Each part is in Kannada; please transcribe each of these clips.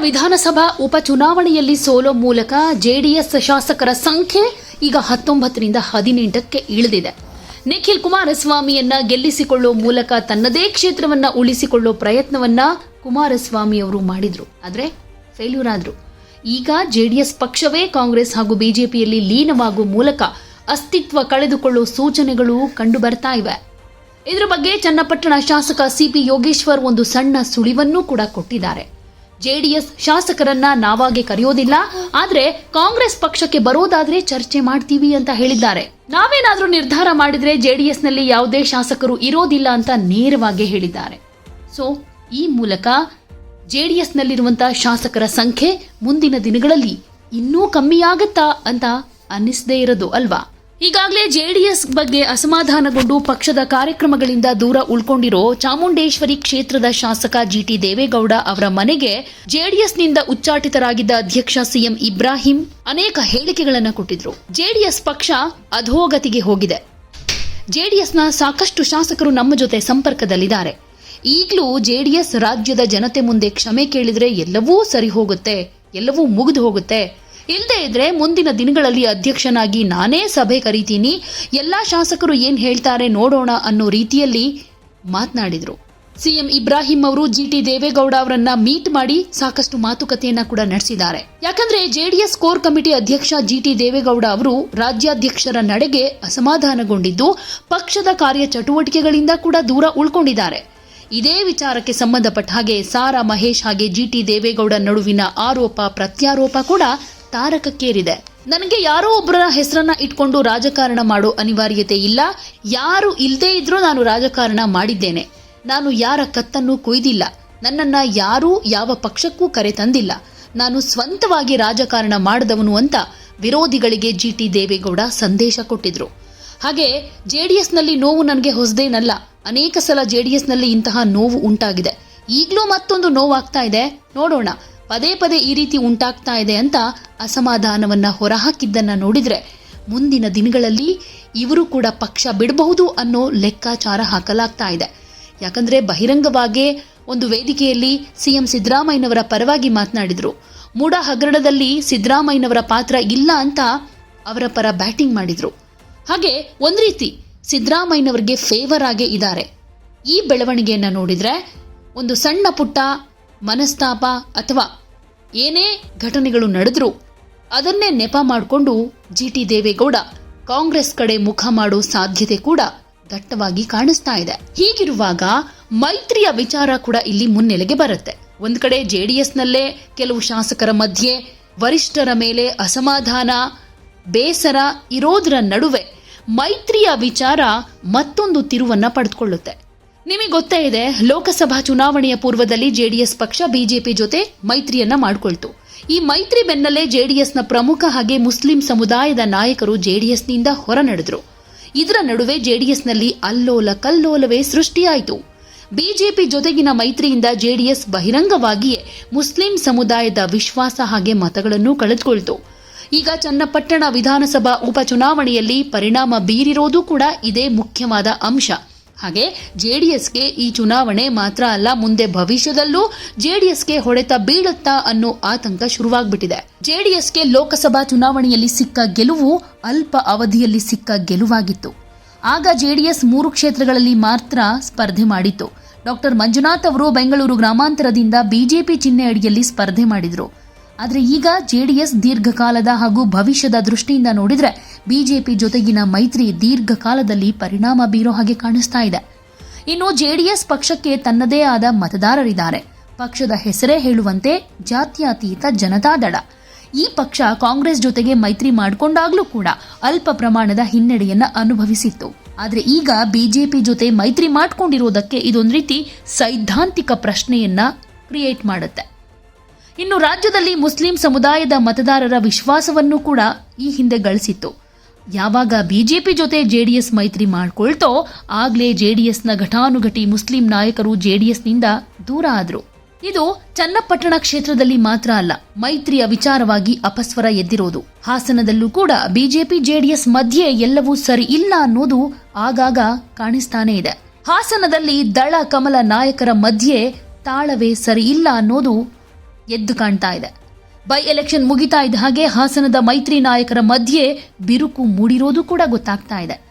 ವಿಧಾನಸಭಾ ಉಪಚುನಾವಣೆಯಲ್ಲಿ ಸೋಲೋ ಮೂಲಕ ಜೆಡಿಎಸ್ ಶಾಸಕರ ಸಂಖ್ಯೆ ಈಗ ಹತ್ತೊಂಬತ್ತರಿಂದ ಹದಿನೆಂಟಕ್ಕೆ ಇಳಿದಿದೆ. ನಿಖಿಲ್ ಕುಮಾರಸ್ವಾಮಿಯನ್ನ ಗೆಲ್ಲಿಸಿಕೊಳ್ಳುವ ಮೂಲಕ ತನ್ನದೇ ಕ್ಷೇತ್ರವನ್ನ ಉಳಿಸಿಕೊಳ್ಳೋ ಪ್ರಯತ್ನವನ್ನ ಕುಮಾರಸ್ವಾಮಿ ಅವರು ಮಾಡಿದ್ರು. ಆದ್ರೆ ಫೇಲ್ಯೂರ್ ಆದ್ರು ಈಗ ಜೆಡಿಎಸ್ ಪಕ್ಷವೇ ಕಾಂಗ್ರೆಸ್ ಹಾಗೂ ಬಿಜೆಪಿಯಲ್ಲಿ ಲೀನವಾಗುವ ಮೂಲಕ ಅಸ್ತಿತ್ವ ಕಳೆದುಕೊಳ್ಳುವ ಸೂಚನೆಗಳು ಕಂಡು ಬರ್ತಾ ಇವೆ. ಇದರ ಬಗ್ಗೆ ಚನ್ನಪಟ್ಟಣ ಶಾಸಕ ಸಿಪಿ ಯೋಗೇಶ್ವರ್ ಒಂದು ಸಣ್ಣ ಸುಳಿವನ್ನೂ ಕೂಡ ಕೊಟ್ಟಿದ್ದಾರೆ. ಜೆಡಿಎಸ್ ಶಾಸಕರನ್ನ ನಾವಾಗೆ ಕರೆಯೋದಿಲ್ಲ. ಆದ್ರೆ ಕಾಂಗ್ರೆಸ್ ಪಕ್ಷಕ್ಕೆ ಬರೋದಾದ್ರೆ ಚರ್ಚೆ ಮಾಡ್ತೀವಿ ಅಂತ ಹೇಳಿದ್ದಾರೆ. ನಾವೇನಾದ್ರೂ ನಿರ್ಧಾರ ಮಾಡಿದ್ರೆ ಜೆಡಿಎಸ್ನಲ್ಲಿ ಯಾವುದೇ ಶಾಸಕರು ಇರೋದಿಲ್ಲ ಅಂತ ನೇರವಾಗಿ ಹೇಳಿದ್ದಾರೆ. ಸೊ ಈ ಮೂಲಕ ಜೆಡಿಎಸ್ ನಲ್ಲಿರುವಂತಹ ಶಾಸಕರ ಸಂಖ್ಯೆ ಮುಂದಿನ ದಿನಗಳಲ್ಲಿ ಇನ್ನೂ ಕಮ್ಮಿಯಾಗತ್ತಾ ಅಂತ ಅನ್ನಿಸದೇ ಇರೋದು ಅಲ್ವಾ? ಈಗಾಗಲೇ ಜೆಡಿಎಸ್ ಬಗ್ಗೆ ಅಸಮಾಧಾನಗೊಂಡು ಪಕ್ಷದ ಕಾರ್ಯಕ್ರಮಗಳಿಂದ ದೂರ ಉಳ್ಕೊಂಡಿರೋ ಚಾಮುಂಡೇಶ್ವರಿ ಕ್ಷೇತ್ರದ ಶಾಸಕ ಜಿಟಿ ದೇವೇಗೌಡ ಅವರ ಮನೆಗೆ ಜೆಡಿಎಸ್ನಿಂದ ಉಚ್ಚಾಟಿತರಾಗಿದ್ದ ಅಧ್ಯಕ್ಷ ಸಿಎಂ ಇಬ್ರಾಹಿಂ ಅನೇಕ ಹೇಳಿಕೆಗಳನ್ನು ಕೊಟ್ಟಿದ್ರು. ಜೆಡಿಎಸ್ ಪಕ್ಷ ಅಧೋಗತಿಗೆ ಹೋಗಿದೆ. ಜೆಡಿಎಸ್ನ ಸಾಕಷ್ಟು ಶಾಸಕರು ನಮ್ಮ ಜೊತೆ ಸಂಪರ್ಕದಲ್ಲಿದ್ದಾರೆ. ಈಗಲೂ ಜೆಡಿಎಸ್ ರಾಜ್ಯದ ಜನತೆ ಮುಂದೆ ಕ್ಷಮೆ ಕೇಳಿದರೆ ಎಲ್ಲವೂ ಸರಿ ಹೋಗುತ್ತೆ, ಎಲ್ಲವೂ ಮುಗಿದು ಹೋಗುತ್ತೆ. ಇಲ್ಲದೆ ಇದ್ರೆ ಮುಂದಿನ ದಿನಗಳಲ್ಲಿ ಅಧ್ಯಕ್ಷನಾಗಿ ನಾನೇ ಸಭೆ ಕರೀತೀನಿ. ಎಲ್ಲ ಶಾಸಕರು ಏನ್ ಹೇಳ್ತಾರೆ ನೋಡೋಣ ಅನ್ನೋ ರೀತಿಯಲ್ಲಿ ಮಾತನಾಡಿದ್ರು. ಸಿಎಂ ಇಬ್ರಾಹಿಂ ಅವರು ಜಿಟಿ ದೇವೇಗೌಡ ಅವರನ್ನ ಮೀಟ್ ಮಾಡಿ ಸಾಕಷ್ಟು ಮಾತುಕತೆಯನ್ನ ಕೂಡ ನಡೆಸಿದ್ದಾರೆ. ಯಾಕಂದ್ರೆ ಜೆಡಿಎಸ್ ಕೋರ್ ಕಮಿಟಿ ಅಧ್ಯಕ್ಷ ಜಿಟಿ ದೇವೇಗೌಡ ಅವರು ರಾಜ್ಯಾಧ್ಯಕ್ಷರ ನಡೆಗೆ ಅಸಮಾಧಾನಗೊಂಡಿದ್ದು, ಪಕ್ಷದ ಕಾರ್ಯ ಚಟುವಟಿಕೆಗಳಿಂದ ಕೂಡ ದೂರ ಉಳ್ಕೊಂಡಿದ್ದಾರೆ. ಇದೇ ವಿಚಾರಕ್ಕೆ ಸಂಬಂಧಪಟ್ಟ ಹಾಗೆ ಸಾರಾ ಮಹೇಶ್ ಹಾಗೆ ಜಿಟಿ ದೇವೇಗೌಡ ನಡುವಿನ ಆರೋಪ, ಪ್ರತ್ಯಾರೋಪ ಕೂಡ ತಾರಕಕ್ಕೇರಿದೆ. ನನಗೆ ಯಾರೋ ಒಬ್ಬರ ಹೆಸರನ್ನ ಇಟ್ಕೊಂಡು ರಾಜಕಾರಣ ಮಾಡೋ ಅನಿವಾರ್ಯತೆ ಇಲ್ಲ. ಯಾರು ಇಲ್ಲದೇ ಇದ್ರೂ ನಾನು ರಾಜಕಾರಣ ಮಾಡಿದ್ದೇನೆ. ನಾನು ಯಾರ ಕತ್ತನ್ನು ಕೊಯ್ದಿಲ್ಲ. ನನ್ನನ್ನ ಯಾರೂ ಯಾವ ಪಕ್ಷಕ್ಕೂ ಕರೆ ತಂದಿಲ್ಲ. ನಾನು ಸ್ವಂತವಾಗಿ ರಾಜಕಾರಣ ಮಾಡಿದವನು ಅಂತ ವಿರೋಧಿಗಳಿಗೆ ಜಿಟಿ ದೇವೇಗೌಡ ಸಂದೇಶ ಕೊಟ್ಟಿದ್ರು. ಹಾಗೆ ಜೆಡಿಎಸ್ನಲ್ಲಿ ನೋವು ನನಗೆ ಹೊಸದೇನಲ್ಲ. ಅನೇಕ ಸಲ ಜೆಡಿಎಸ್ನಲ್ಲಿ ಇಂತಹ ನೋವು ಉಂಟಾಗಿದೆ. ಈಗಲೂ ಮತ್ತೊಂದು ನೋವಾಗ್ತಾ ಇದೆ. ನೋಡೋಣ. ಪದೇ ಪದೇ ಈ ರೀತಿ ಉಂಟಾಗ್ತಾ ಇದೆ ಅಂತ ಅಸಮಾಧಾನವನ್ನ ಹೊರಹಾಕಿದ್ದನ್ನ ನೋಡಿದ್ರೆ ಮುಂದಿನ ದಿನಗಳಲ್ಲಿ ಇವರು ಕೂಡ ಪಕ್ಷ ಬಿಡಬಹುದು ಅನ್ನೋ ಲೆಕ್ಕಾಚಾರ ಹಾಕಲಾಗ್ತಾ ಇದೆ. ಯಾಕಂದ್ರೆ ಬಹಿರಂಗವಾಗಿ ಒಂದು ವೇದಿಕೆಯಲ್ಲಿ ಸಿಎಂ ಸಿದ್ದರಾಮಯ್ಯನವರ ಪರವಾಗಿ ಮಾತನಾಡಿದ್ರು. ಮೂಡ ಹಗರಣದಲ್ಲಿ ಸಿದ್ದರಾಮಯ್ಯನವರ ಪಾತ್ರ ಇಲ್ಲ ಅಂತ ಅವರ ಪರ ಬ್ಯಾಟಿಂಗ್ ಮಾಡಿದ್ರು. ಹಾಗೆ ಒಂದ್ ರೀತಿ ಸಿದ್ದರಾಮಯ್ಯನವರಿಗೆ ಫೇವರ್ ಆಗೇ ಇದ್ದಾರೆ. ಈ ಬೆಳವಣಿಗೆಯನ್ನ ನೋಡಿದ್ರೆ ಒಂದು ಸಣ್ಣ ಪುಟ್ಟ ಮನಸ್ತಾಪ ಅಥವಾ ಏನೇ ಘಟನೆಗಳು ನಡೆದ್ರು ಅದನ್ನೇ ನೆಪ ಮಾಡಿಕೊಂಡು ಜಿ ಟಿ ದೇವೇಗೌಡ ಕಾಂಗ್ರೆಸ್ ಕಡೆ ಮುಖ ಮಾಡೋ ಸಾಧ್ಯತೆ ಕೂಡ ದಟ್ಟವಾಗಿ ಕಾಣಿಸ್ತಾ ಇದೆ. ಹೀಗಿರುವಾಗ ಮೈತ್ರಿಯ ವಿಚಾರ ಕೂಡ ಇಲ್ಲಿ ಮುನ್ನೆಲೆಗೆ ಬರುತ್ತೆ. ಒಂದು ಕಡೆ ಜೆಡಿಎಸ್ನಲ್ಲೇ ಕೆಲವು ಶಾಸಕರ ಮಧ್ಯೆ ವರಿಷ್ಠರ ಮೇಲೆ ಅಸಮಾಧಾನ, ಬೇಸರ ಇರೋದರ ನಡುವೆ ಮೈತ್ರಿಯ ವಿಚಾರ ಮತ್ತೊಂದು ತಿರುವನ್ನ ಪಡೆದುಕೊಳ್ಳುತ್ತೆ. ನಿಮಗೆ ಗೊತ್ತೇ ಇದೆ, ಲೋಕಸಭಾ ಚುನಾವಣೆಯ ಪೂರ್ವದಲ್ಲಿ ಜೆಡಿಎಸ್ ಪಕ್ಷ ಬಿಜೆಪಿ ಜೊತೆ ಮೈತ್ರಿಯನ್ನ ಮಾಡಿಕೊಳ್ತು. ಈ ಮೈತ್ರಿ ಬೆನ್ನಲ್ಲೇ ಜೆಡಿಎಸ್ನ ಪ್ರಮುಖ ಹಾಗೆ ಮುಸ್ಲಿಂ ಸಮುದಾಯದ ನಾಯಕರು ಜೆಡಿಎಸ್ನಿಂದ ಹೊರ ನಡೆದ್ರು ಇದರ ನಡುವೆ ಜೆಡಿಎಸ್ನಲ್ಲಿ ಅಲ್ಲೋಲ ಕಲ್ಲೋಲವೇ ಸೃಷ್ಟಿಯಾಯಿತು. ಬಿಜೆಪಿ ಜೊತೆಗಿನ ಮೈತ್ರಿಯಿಂದ ಜೆಡಿಎಸ್ ಬಹಿರಂಗವಾಗಿಯೇ ಮುಸ್ಲಿಂ ಸಮುದಾಯದ ವಿಶ್ವಾಸ ಹಾಗೆ ಮತಗಳನ್ನು ಕಳೆದುಕೊಳ್ತು. ಈಗ ಚನ್ನಪಟ್ಟಣ ವಿಧಾನಸಭಾ ಉಪಚುನಾವಣೆಯಲ್ಲಿ ಪರಿಣಾಮ ಬೀರಿರೋದು ಕೂಡ ಇದೇ ಮುಖ್ಯವಾದ ಅಂಶ. ಹಾಗೆ ಜೆಡಿಎಸ್ಗೆ ಈ ಚುನಾವಣೆ ಮಾತ್ರ ಅಲ್ಲ, ಮುಂದೆ ಭವಿಷ್ಯದಲ್ಲೂ ಜೆಡಿಎಸ್ಗೆ ಹೊಡೆತ ಬೀಳುತ್ತಾ ಅನ್ನೋ ಆತಂಕ ಶುರುವಾಗ್ಬಿಟ್ಟಿದೆ. ಜೆಡಿಎಸ್ಗೆ ಲೋಕಸಭಾ ಚುನಾವಣೆಯಲ್ಲಿ ಸಿಕ್ಕ ಗೆಲುವು ಅಲ್ಪ ಅವಧಿಯಲ್ಲಿ ಸಿಕ್ಕ ಗೆಲುವಾಗಿತ್ತು. ಆಗ ಜೆಡಿಎಸ್ ಮೂರು ಕ್ಷೇತ್ರಗಳಲ್ಲಿ ಮಾತ್ರ ಸ್ಪರ್ಧೆ ಮಾಡಿತ್ತು. ಡಾಕ್ಟರ್ ಮಂಜುನಾಥ್ ಅವರು ಬೆಂಗಳೂರು ಗ್ರಾಮಾಂತರದಿಂದ ಬಿಜೆಪಿ ಚಿಹ್ನೆ ಅಡಿಯಲ್ಲಿ ಸ್ಪರ್ಧೆ ಮಾಡಿದ್ರು. ಆದರೆ ಈಗ ಜೆಡಿಎಸ್ ದೀರ್ಘಕಾಲದ ಹಾಗೂ ಭವಿಷ್ಯದ ದೃಷ್ಟಿಯಿಂದ ನೋಡಿದರೆ ಬಿಜೆಪಿ ಜೊತೆಗಿನ ಮೈತ್ರಿ ದೀರ್ಘಕಾಲದಲ್ಲಿ ಪರಿಣಾಮ ಬೀರೋ ಹಾಗೆ ಕಾಣಿಸ್ತಾ ಇದೆ. ಇನ್ನು ಜೆಡಿಎಸ್ ಪಕ್ಷಕ್ಕೆ ತನ್ನದೇ ಆದ ಮತದಾರರಿದ್ದಾರೆ. ಪಕ್ಷದ ಹೆಸರೇ ಹೇಳುವಂತೆ ಜಾತ್ಯತೀತ ಜನತಾದಳ ಈ ಪಕ್ಷ ಕಾಂಗ್ರೆಸ್ ಜೊತೆಗೆ ಮೈತ್ರಿ ಮಾಡಿಕೊಂಡಾಗಲೂ ಕೂಡ ಅಲ್ಪ ಪ್ರಮಾಣದ ಹಿನ್ನಡೆಯನ್ನ ಅನುಭವಿಸಿತ್ತು. ಆದರೆ ಈಗ ಬಿಜೆಪಿ ಜೊತೆ ಮೈತ್ರಿ ಮಾಡ್ಕೊಂಡಿರೋದಕ್ಕೆ ಇದೊಂದು ರೀತಿ ಸೈದ್ಧಾಂತಿಕ ಪ್ರಶ್ನೆಯನ್ನ ಕ್ರಿಯೇಟ್ ಮಾಡುತ್ತೆ. ಇನ್ನು ರಾಜ್ಯದಲ್ಲಿ ಮುಸ್ಲಿಂ ಸಮುದಾಯದ ಮತದಾರರ ವಿಶ್ವಾಸವನ್ನು ಕೂಡ ಈ ಹಿಂದೆ ಗಳಿಸಿತ್ತು. ಯಾವಾಗ ಬಿಜೆಪಿ ಜೊತೆ ಜೆಡಿಎಸ್ ಮೈತ್ರಿ ಮಾಡ್ಕೊಳ್ತೋ ಆಗ್ಲೇ ಜೆಡಿಎಸ್ನ ಘಟಾನುಘಟಿ ಮುಸ್ಲಿಂ ನಾಯಕರು ಜೆಡಿಎಸ್ನಿಂದ ದೂರ ಆದರು. ಇದು ಚನ್ನಪಟ್ಟಣ ಕ್ಷೇತ್ರದಲ್ಲಿ ಮಾತ್ರ ಅಲ್ಲ, ಮೈತ್ರಿಯ ವಿಚಾರವಾಗಿ ಅಪಸ್ವರ ಎದ್ದಿರೋದು. ಹಾಸನದಲ್ಲೂ ಕೂಡ ಬಿಜೆಪಿ ಜೆಡಿಎಸ್ ಮಧ್ಯೆ ಎಲ್ಲವೂ ಸರಿ ಇಲ್ಲ ಅನ್ನೋದು ಆಗಾಗ ಕಾಣಿಸ್ತಾನೇ ಇದೆ. ಹಾಸನದಲ್ಲಿ ದಳ ಕಮಲ ನಾಯಕರ ಮಧ್ಯೆ ತಾಳವೇ ಸರಿ ಇಲ್ಲ ಅನ್ನೋದು ಎದ್ದು ಕಾಣ್ತಾ ಇದೆ. ಬೈ ಎಲೆಕ್ಷನ್ ಮುಗಿತಾ ಇದ್ದ ಹಾಗೆ ಹಾಸನದ ಮೈತ್ರಿ ನಾಯಕರ ಮಧ್ಯೆ ಬಿರುಕು ಮೂಡಿರೋದು ಕೂಡ ಗೊತ್ತಾಗ್ತಾ ಇದೆ.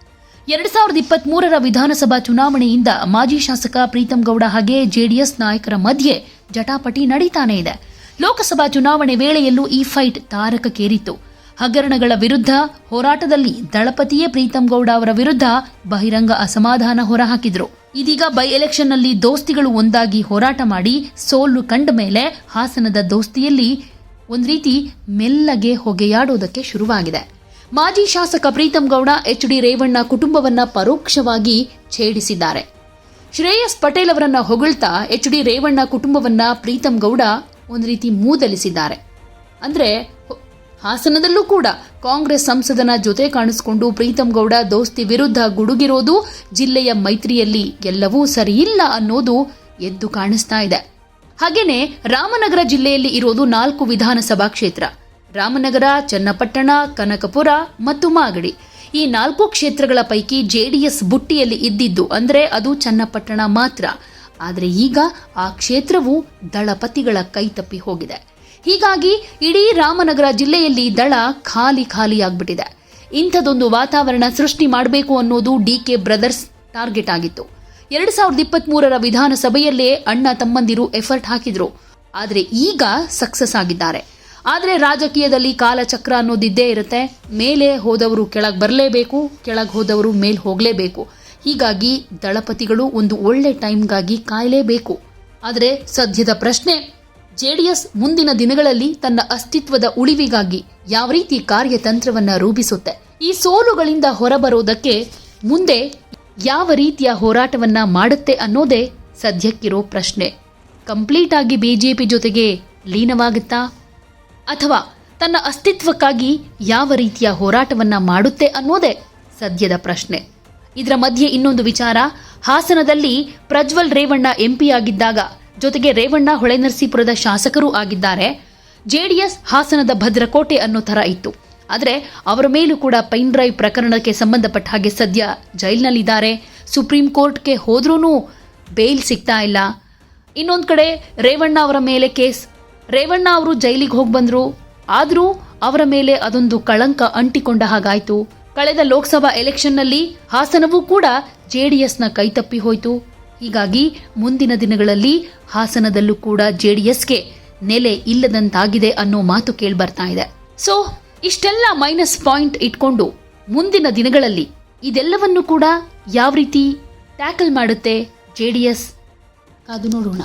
ಎರಡ್ ಸಾವಿರದ ಇಪ್ಪತ್ತ್ ಮೂರರ ವಿಧಾನಸಭಾ ಚುನಾವಣೆಯಿಂದ ಮಾಜಿ ಶಾಸಕ ಪ್ರೀತಂ ಗೌಡ ಹಾಗೆ ಜೆಡಿಎಸ್ ನಾಯಕರ ಮಧ್ಯೆ ಜಟಾಪಟಿ ನಡೀತಾನೆ ಇದೆ. ಲೋಕಸಭಾ ಚುನಾವಣೆ ವೇಳೆಯಲ್ಲೂ ಈ ಫೈಟ್ ತಾರಕಕ್ಕೇರಿತ್ತು. ಹಗರಣಗಳ ವಿರುದ್ಧ ಹೋರಾಟದಲ್ಲಿ ದಳಪತಿಯೇ ಪ್ರೀತಂ ಗೌಡ ಅವರ ವಿರುದ್ಧ ಬಹಿರಂಗ ಅಸಮಾಧಾನ ಹೊರಹಾಕಿದ್ರು. ಇದೀಗ ಬೈ ಎಲೆಕ್ಷನ್ನಲ್ಲಿ ದೋಸ್ತಿಗಳು ಒಂದಾಗಿ ಹೋರಾಟ ಮಾಡಿ ಸೋಲು ಕಂಡ ಮೇಲೆ ಹಾಸನದ ದೋಸ್ತಿಯಲ್ಲಿ ಒಂದು ರೀತಿ ಮೆಲ್ಲಗೆ ಹೊಗೆಯಾಡೋದಕ್ಕೆ ಶುರುವಾಗಿದೆ. ಮಾಜಿ ಶಾಸಕ ಪ್ರೀತಂ ಗೌಡ, ಎಚ್ ಡಿ ರೇವಣ್ಣ ಕುಟುಂಬವನ್ನ ಪರೋಕ್ಷವಾಗಿ ಛೇಡಿಸಿದ್ದಾರೆ. ಶ್ರೇಯಸ್ ಪಟೇಲ್ ಅವರನ್ನ ಹೊಗಳ್ತಾ ಎಚ್ ಡಿ ರೇವಣ್ಣ ಕುಟುಂಬವನ್ನ ಪ್ರೀತಂ ಗೌಡ ಒಂದು ರೀತಿ ಮೂದಲಿಸಿದ್ದಾರೆ. ಅಂದ್ರೆ ಹಾಸನದಲ್ಲೂ ಕೂಡ ಕಾಂಗ್ರೆಸ್ ಸಂಸದನ ಜೊತೆ ಕಾಣಿಸಿಕೊಂಡು ಪ್ರೀತಂ ಗೌಡ ದೋಸ್ತಿ ವಿರುದ್ಧ ಗುಡುಗಿರೋದು ಜಿಲ್ಲೆಯ ಮೈತ್ರಿಯಲ್ಲಿ ಎಲ್ಲವೂ ಸರಿಯಿಲ್ಲ ಅನ್ನೋದು ಎದ್ದು ಕಾಣಿಸ್ತಾ ಇದೆ. ಹಾಗೇನೆ ರಾಮನಗರ ಜಿಲ್ಲೆಯಲ್ಲಿ ಇರೋದು ನಾಲ್ಕು ವಿಧಾನಸಭಾ ಕ್ಷೇತ್ರ. ರಾಮನಗರ, ಚನ್ನಪಟ್ಟಣ, ಕನಕಪುರ ಮತ್ತು ಮಾಗಡಿ. ಈ ನಾಲ್ಕು ಕ್ಷೇತ್ರಗಳ ಪೈಕಿ ಜೆಡಿಎಸ್ ಬುಟ್ಟಿಯಲ್ಲಿ ಇದ್ದಿದ್ದು ಅಂದ್ರೆ ಅದು ಚನ್ನಪಟ್ಟಣ ಮಾತ್ರ. ಆದರೆ ಈಗ ಆ ಕ್ಷೇತ್ರವು ದಳಪತಿಗಳ ಕೈತಪ್ಪಿ ಹೋಗಿದೆ. ಹೀಗಾಗಿ ಇಡೀ ರಾಮನಗರ ಜಿಲ್ಲೆಯಲ್ಲಿ ದಳ ಖಾಲಿ ಖಾಲಿಯಾಗ್ಬಿಟ್ಟಿದೆ ಇಂಥದೊಂದು ವಾತಾವರಣ ಸೃಷ್ಟಿ ಮಾಡಬೇಕು ಅನ್ನೋದು ಡಿ ಕೆ ಬ್ರದರ್ಸ್ ಟಾರ್ಗೆಟ್ ಆಗಿತ್ತು. ಎರಡು ಸಾವಿರದ ಇಪ್ಪತ್ತ್ಮೂರರ ವಿಧಾನಸಭೆಯಲ್ಲೇ ಅಣ್ಣ ತಮ್ಮಂದಿರು ಎಫರ್ಟ್ ಹಾಕಿದ್ರು. ಆದರೆ ಈಗ ಸಕ್ಸಸ್ ಆಗಿದ್ದಾರೆ. ಆದರೆ ರಾಜಕೀಯದಲ್ಲಿ ಕಾಲಚಕ್ರ ಅನ್ನೋದಿದ್ದೇ ಇರುತ್ತೆ. ಮೇಲೆ ಹೋದವರು ಕೆಳಗೆ ಬರಲೇಬೇಕು, ಕೆಳಗೆ ಹೋದವರು ಮೇಲೆ ಹೋಗಲೇಬೇಕು. ಹೀಗಾಗಿ ದಳಪತಿಗಳು ಒಂದು ಒಳ್ಳೆ ಟೈಮ್ಗಾಗಿ ಕಾಯಲೇಬೇಕು. ಆದರೆ ಸದ್ಯದ ಪ್ರಶ್ನೆ ಜೆಡಿಎಸ್ ಮುಂದಿನ ದಿನಗಳಲ್ಲಿ ತನ್ನ ಅಸ್ತಿತ್ವದ ಉಳಿವಿಗಾಗಿ ಯಾವ ರೀತಿ ಕಾರ್ಯತಂತ್ರವನ್ನ ರೂಪಿಸುತ್ತೆ? ಈ ಸೋಲುಗಳಿಂದ ಹೊರಬರೋದಕ್ಕೆ ಮುಂದೆ ಯಾವ ರೀತಿಯ ಹೋರಾಟವನ್ನ ಮಾಡುತ್ತೆ ಅನ್ನೋದೇ ಸದ್ಯಕ್ಕಿರೋ ಪ್ರಶ್ನೆ. ಕಂಪ್ಲೀಟ್ ಆಗಿ ಬಿಜೆಪಿ ಜೊತೆಗೆ ಲೀನವಾಗುತ್ತಾ? ಅಥವಾ ತನ್ನ ಅಸ್ತಿತ್ವಕ್ಕಾಗಿ ಯಾವ ರೀತಿಯ ಹೋರಾಟವನ್ನ ಮಾಡುತ್ತೆ ಅನ್ನೋದೇ ಸದ್ಯದ ಪ್ರಶ್ನೆ. ಇದರ ಮಧ್ಯೆ ಇನ್ನೊಂದು ವಿಚಾರ, ಹಾಸನದಲ್ಲಿ ಪ್ರಜ್ವಲ್ ರೇವಣ್ಣ ಎಂಪಿ ಆಗಿದ್ದಾಗ ಜೊತೆಗೆ ರೇವಣ್ಣ ಹೊಳೆನರಸೀಪುರದ ಶಾಸಕರೂ ಆಗಿದ್ದಾರೆ. ಜೆಡಿಎಸ್ ಹಾಸನದ ಭದ್ರಕೋಟೆ ಅನ್ನೋ ಥರ ಇತ್ತು. ಆದರೆ ಅವರ ಮೇಲೂ ಕೂಡ ಪೈನ್ ಡ್ರೈವ್ ಪ್ರಕರಣಕ್ಕೆ ಸಂಬಂಧಪಟ್ಟ ಹಾಗೆ ಸದ್ಯ ಜೈಲಿನಲ್ಲಿದ್ದಾರೆ. ಸುಪ್ರೀಂ ಕೋರ್ಟ್ಗೆ ಹೋದ್ರೂ ಬೇಲ್ ಸಿಗ್ತಾ ಇಲ್ಲ. ಇನ್ನೊಂದು ಕಡೆ ರೇವಣ್ಣ ಅವರ ಮೇಲೆ ಕೇಸ್. ರೇವಣ್ಣ ಅವರು ಜೈಲಿಗೆ ಹೋಗಿ ಬಂದರು. ಆದರೂ ಅವರ ಮೇಲೆ ಅದೊಂದು ಕಳಂಕ ಅಂಟಿಕೊಂಡ ಹಾಗಾಯಿತು. ಕಳೆದ ಲೋಕಸಭಾ ಎಲೆಕ್ಷನ್ನಲ್ಲಿ ಹಾಸನವೂ ಕೂಡ ಜೆಡಿಎಸ್ನ ಕೈತಪ್ಪಿ ಹೋಯಿತು. ಹೀಗಾಗಿ ಮುಂದಿನ ದಿನಗಳಲ್ಲಿ ಹಾಸನದಲ್ಲೂ ಕೂಡ ಜೆಡಿಎಸ್ಗೆ ನೆಲೆ ಇಲ್ಲದಂತಾಗಿದೆ ಅನ್ನೋ ಮಾತು ಕೇಳ್ಬರ್ತಾ ಇದೆ. ಸೊ ಇಷ್ಟೆಲ್ಲ ಮೈನಸ್ ಪಾಯಿಂಟ್ ಇಟ್ಕೊಂಡು ಮುಂದಿನ ದಿನಗಳಲ್ಲಿ ಇದೆಲ್ಲವನ್ನು ಕೂಡ ಯಾವ ರೀತಿ ಟ್ಯಾಕಲ್ ಮಾಡುತ್ತೆ ಜೆ ಡಿ ಎಸ್ ಕಾದು ನೋಡೋಣ.